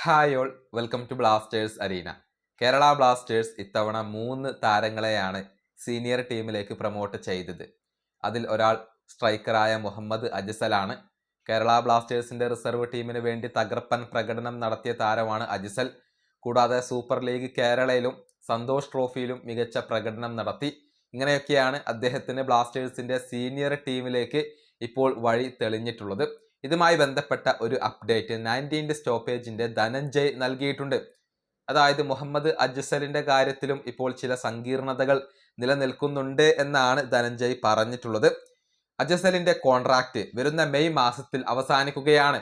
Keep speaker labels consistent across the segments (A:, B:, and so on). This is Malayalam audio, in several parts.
A: Hi all welcome to Blasters arena Kerala Blasters ഇത്തവണ മൂന്ന് താരങ്ങളെയാണ് സീനിയർ ടീമിലേക്ക് പ്രൊമോട്ട് ചെയ്തത്. അതിൽ ഒരാൾ സ്ട്രൈക്കറായ മുഹമ്മദ് അജിസലാണ് കേരള ബ്ലാസ്റ്റേഴ്സിന്റെ റിസർവ് ടീമിന് വേണ്ടി തകർപ്പൻ പ്രകടനം നടത്തിയ താരമാണ് അജിസൽ. കൂടാതെ സൂപ്പർ ലീഗ് കേരളയിലും സന്തോഷ് ട്രോഫിയിലും മികച്ച പ്രകടനം നടത്തി. ഇങ്ങനെയൊക്കെയാണ് അദ്ദേഹത്തിന് ബ്ലാസ്റ്റേഴ്സിന്റെ സീനിയർ ടീമിലേക്ക് ഇപ്പോൾ വഴി തെളിഞ്ഞിട്ടുള്ളത്. ഇതുമായി ബന്ധപ്പെട്ട ഒരു അപ്ഡേറ്റ് നയന്റീന്റെ സ്റ്റോപ്പേജിന്റെ ധനഞ്ജയ് നൽകിയിട്ടുണ്ട്. അതായത് മുഹമ്മദ് അജ്സലിന്റെ കാര്യത്തിലും ഇപ്പോൾ ചില സങ്കീർണതകൾ നിലനിൽക്കുന്നുണ്ട് എന്നാണ് ധനഞ്ജയ് പറഞ്ഞിട്ടുള്ളത്. അജസലിന്റെ കോൺട്രാക്റ്റ് വരുന്ന മെയ് മാസത്തിൽ അവസാനിക്കുകയാണ്.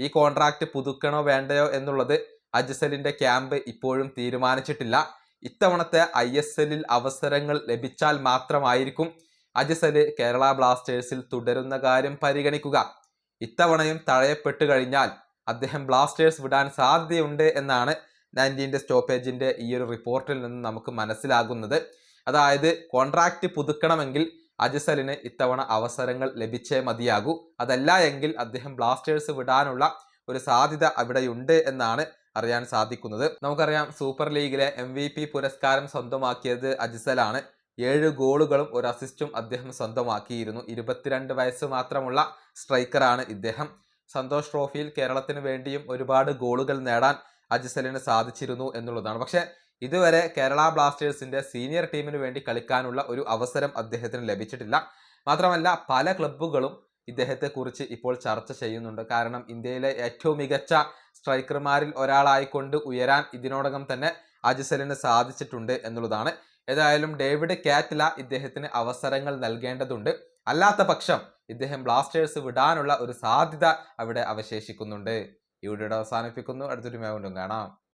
A: ഈ കോൺട്രാക്റ്റ് പുതുക്കണോ വേണ്ടയോ എന്നുള്ളത് അജസലിന്റെ ക്യാമ്പ് ഇപ്പോഴും തീരുമാനിച്ചിട്ടില്ല. ഇത്തവണത്തെ ഐ എസ് എല്ലിൽ അവസരങ്ങൾ ലഭിച്ചാൽ മാത്രമായിരിക്കും അജസൽ കേരള ബ്ലാസ്റ്റേഴ്സിൽ തുടരുന്ന കാര്യം പരിഗണിക്കുക. ഇത്തവണയും തഴയപ്പെട്ടു കഴിഞ്ഞാൽ അദ്ദേഹം ബ്ലാസ്റ്റേഴ്സ് വിടാൻ സാധ്യതയുണ്ട് എന്നാണ് നയന്റീന്റെ സ്റ്റോപ്പേജിന്റെ ഈ ഒരു റിപ്പോർട്ടിൽ നിന്ന് നമുക്ക് മനസ്സിലാകുന്നത്. അതായത് കോൺട്രാക്റ്റ് പുതുക്കണമെങ്കിൽ അജിസലിന് ഇത്തവണ അവസരങ്ങൾ ലഭിച്ചേ മതിയാകൂ. അതല്ല എങ്കിൽ അദ്ദേഹം ബ്ലാസ്റ്റേഴ്സ് വിടാനുള്ള ഒരു സാധ്യത അവിടെയുണ്ട് എന്നാണ് അറിയാൻ സാധിക്കുന്നത്. നമുക്കറിയാം സൂപ്പർ ലീഗിലെ എം പുരസ്കാരം സ്വന്തമാക്കിയത് അജിസലാണ്. ഏഴ് ഗോളുകളും ഒരു അസിസ്റ്റും അദ്ദേഹം സ്വന്തമാക്കിയിരുന്നു. ഇരുപത്തിരണ്ട് വയസ്സ് മാത്രമുള്ള സ്ട്രൈക്കറാണ് ഇദ്ദേഹം. സന്തോഷ് ട്രോഫിയിൽ കേരളത്തിന് വേണ്ടിയും ഒരുപാട് ഗോളുകൾ നേടാൻ അജിസലിന് സാധിച്ചിരുന്നു എന്നുള്ളതാണ്. പക്ഷെ ഇതുവരെ കേരള ബ്ലാസ്റ്റേഴ്സിന്റെ സീനിയർ ടീമിന് വേണ്ടി കളിക്കാനുള്ള ഒരു അവസരം അദ്ദേഹത്തിന് ലഭിച്ചിട്ടില്ല. മാത്രമല്ല പല ക്ലബ്ബുകളും ഇദ്ദേഹത്തെ കുറിച്ച് ഇപ്പോൾ ചർച്ച ചെയ്യുന്നുണ്ട്. കാരണം ഇന്ത്യയിലെ ഏറ്റവും മികച്ച സ്ട്രൈക്കർമാരിൽ ഒരാളായിക്കൊണ്ട് ഉയരാൻ ഇതിനോടകം തന്നെ അജിസലിന് സാധിച്ചിട്ടുണ്ട് എന്നുള്ളതാണ്. ഏതായാലും ഡേവിഡ് കാറ്റ്ല ഇദ്ദേഹത്തിന് അവസരങ്ങൾ നൽകേണ്ടതുണ്ട്. അല്ലാത്ത പക്ഷം ഇദ്ദേഹം ബ്ലാസ്റ്റേഴ്സ് വിടാനുള്ള ഒരു സാധ്യത അവിടെ അവശേഷിക്കുന്നുണ്ട്. ഈ വീഡിയോയുടെ അവസാനിപ്പിക്കുന്നു. അടുത്തൊരു മേഖലും കാണാം.